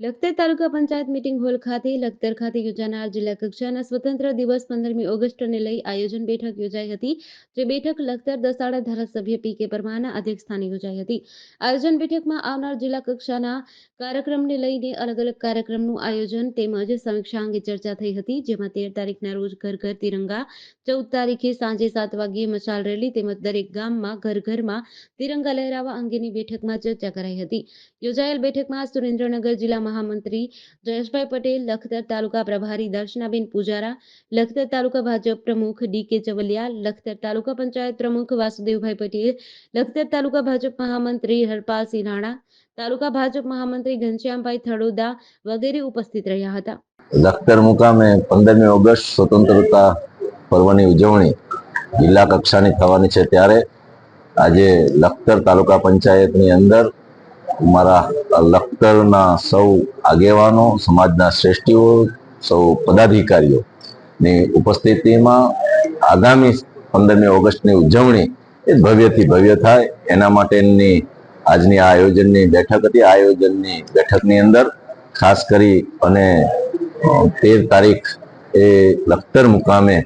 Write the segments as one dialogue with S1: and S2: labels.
S1: Lakhtar taluka panchayat meeting hall ખાતે લખતર ખાતે યોજાનાર જિલ્લા કક્ષાના સ્વતંત્ર દિવસ પંદરમી ઓગસ્ટને લઈ આયોજન બેઠક યોજાઈ હતી, જે બેઠક લખતર દસાડા ધારાસભ્ય પી કે પરમારના અધ્યક્ષસ્થાને યોજાઈ હતી. આયોજન બેઠકમાં આવનાર જિલ્લા કક્ષાના કાર્યક્રમને લઈને અલગ અલગ કાર્યક્રમનું આયોજન તેમજ સમીક્ષા અંગે ચર્ચા થઈ હતી, જેમાં તેર તારીખના રોજ ઘર ઘર તિરંગા, ચૌદ તારીખે સાંજે સાત વાગ્યે મશાલ રેલી તેમજ દરેક ગામમાં ઘર ઘરમાં તિરંગા લહેરાવા અંગેની બેઠકમાં ચર્ચા કરાઈ હતી. યોજાયેલ બેઠકમાં સુરેન્દ્રનગર જિલ્લા મહામંત્રી જયેશભાઈ પટેલ, લખતર તાલુકા પ્રભારી દર્શનાબેન પૂજારા, લખતર તાલુકા ભાજપ પ્રમુખ ડી કે ચવલિયા, લખતર તાલુકા પંચાયત પ્રમુખ વાસુદેવભાઈ પટેલ, લખતર તાલુકા ભાજપ મહામંત્રી હરપાલસિંહ રાણા, તાલુકા ભાજપ મહામંત્રી ઘનશ્યામભાઈ થડોદા વગેરે ઉપસ્થિત રહ્યા હતા.
S2: લખતર મુકામે પંદરમી ઓગસ્ટ સ્વતંત્રતા પર્વની ઉજવણી જિલ્લા કક્ષાની થવાની છે ત્યારે આજે લખતર તાલુકા પંચાયતની અંદર અમારા લખતરના સૌ આગેવાનો, સમાજના શ્રેષ્ઠીઓ, સૌ પદાધિકારીઓ ની ઉપસ્થિતિમાં આગામી પંદરમી ઓગસ્ટની ઉજવણી એ ભવ્યથી ભવ્ય થાય. એના માટેની આજની આ આયોજનની બેઠક હતી. આયોજનની બેઠકની અંદર ખાસ કરી અને તેર તારીખ એ લખતર મુકામે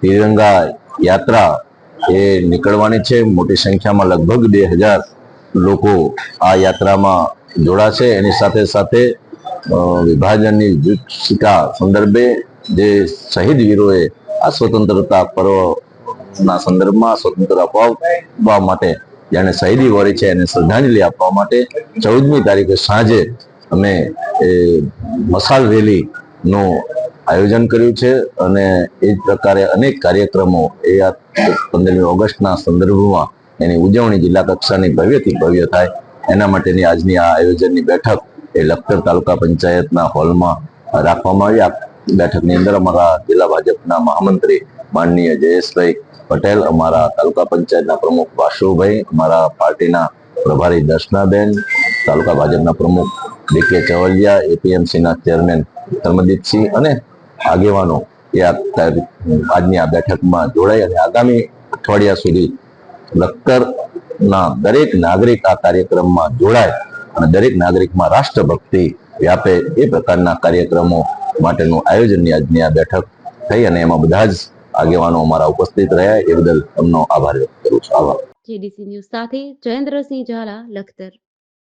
S2: તિરંગા યાત્રા એ નીકળવાની છે. મોટી સંખ્યામાં લગભગ બે હજાર લોકો આ યાત્રામાં જોડાશે. એની સાથે સાથે વિભાજનની વિભીષિકા સંદર્ભે જે શહીદ વીરોએ આ સ્વતંત્રતા પર્વના સંદર્ભમાં સ્વતંત્ર અપાવવા માટે જેને શહીદી વળી છે એને શ્રદ્ધાંજલિ આપવા માટે ચૌદમી તારીખે સાંજે અમે એ મસાલ રેલીનું આયોજન કર્યું છે અને એ જ પ્રકારે અનેક કાર્યક્રમો એ આ પંદરમી ઓગસ્ટના સંદર્ભમાં એની ઉજવણી જિલ્લા કક્ષાની ભવ્યથી ભવ્ય થાય એના માટેની આજની આ આયોજનની બેઠક એ લખતર તાલુકા પંચાયતના હોલમાં રાખવામાં આવી. આ બેઠકની અંદર અમારા જિલ્લા ભાજપના મહામંત્રી માનનીય જયેશભાઈ પટેલ, અમારા તાલુકા પંચાયતના પ્રમુખ વાસુભાઈ, અમારા પાર્ટીના પ્રભારી દર્શનાબેન, તાલુકા ભાજપના પ્રમુખ ડી કે ચવલિયા, એપીએમસીના ચેરમેન ધર્મદીપસિંહ અને આગેવાનો એ આજની આ બેઠકમાં જોડાઈ અને આગામી અઠવાડિયા સુધી લખતરના દરેક નાગરિક આ કાર્યક્રમમાં જોડાય અને દરેક નાગરિકમાં રાષ્ટ્રભક્તિ વ્યાપે એ પ્રકારના કાર્યક્રમો માટેનું આયોજનની આજની આ બેઠક થઈ અને એમાં બધા જ આગેવાનો અમારા ઉપસ્થિત રહ્યા. એ બદલ તમનો આભાર વ્યક્ત કરું છું. આભાર.
S1: જયેન્દ્રસિંહ ઝાલા, લખતર.